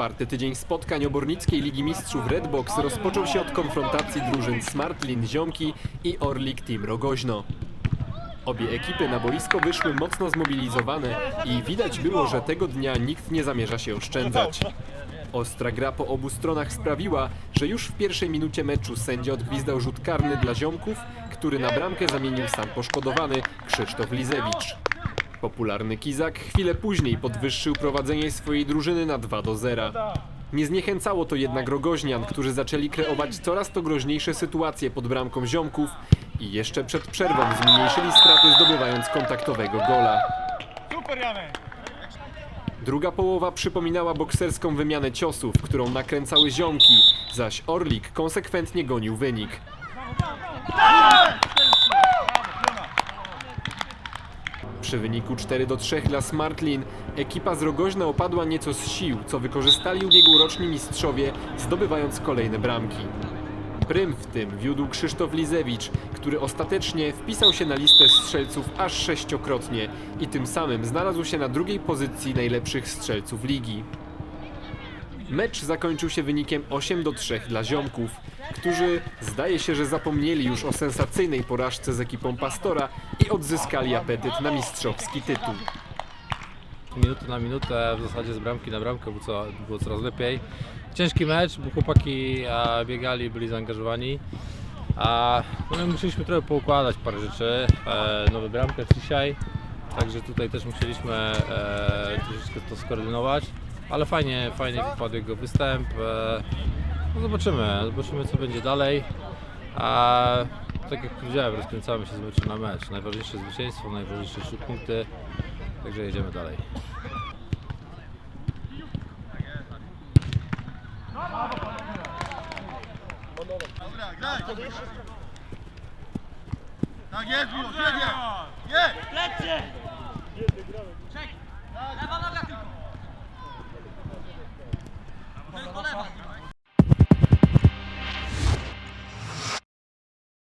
Czwarty tydzień spotkań Obornickiej Ligi Mistrzów Redbox rozpoczął się od konfrontacji drużyn Smartlin Ziomki i Orlik Team Rogoźno. Obie ekipy na boisko wyszły mocno zmobilizowane i widać było, że tego dnia nikt nie zamierza się oszczędzać. Ostra gra po obu stronach sprawiła, że już w pierwszej minucie meczu sędzia odgwizdał rzut karny dla ziomków, który na bramkę zamienił sam poszkodowany Krzysztof Lizewicz. Popularny Kizak chwilę później podwyższył prowadzenie swojej drużyny na 2 do 0. Nie zniechęcało to jednak rogoźnian, którzy zaczęli kreować coraz to groźniejsze sytuacje pod bramką ziomków i jeszcze przed przerwą zmniejszyli straty zdobywając kontaktowego gola. Druga połowa przypominała bokserską wymianę ciosów, którą nakręcały ziomki, zaś Orlik konsekwentnie gonił wynik. Przy wyniku 4 do 3 dla Smartlin ekipa z Rogoźna opadła nieco z sił, co wykorzystali ubiegłoroczni mistrzowie, zdobywając kolejne bramki. Prym w tym wiódł Krzysztof Lizewicz, który ostatecznie wpisał się na listę strzelców aż sześciokrotnie i tym samym znalazł się na drugiej pozycji najlepszych strzelców ligi. Mecz zakończył się wynikiem 8 do 3 dla ziomków, którzy zdaje się, że zapomnieli już o sensacyjnej porażce z ekipą Pastora i odzyskali apetyt na mistrzowski tytuł. minutę na minutę, w zasadzie z bramki na bramkę było, co, było coraz lepiej. Ciężki mecz, bo chłopaki a, biegali, byli zaangażowani. A no, my musieliśmy trochę poukładać parę rzeczy. E, nowy bramkarz dzisiaj, także tutaj też musieliśmy e, troszeczkę to skoordynować. Ale fajnie, fajnie wypadł jego występ. E, no zobaczymy, zobaczymy co będzie dalej. A tak jak powiedziałem, rozkręcamy się z meczu na mecz. Najważniejsze zwycięstwo, najważniejsze trzy punkty. Także jedziemy dalej. Tak jest, Miłosz, jedzie! Lewa.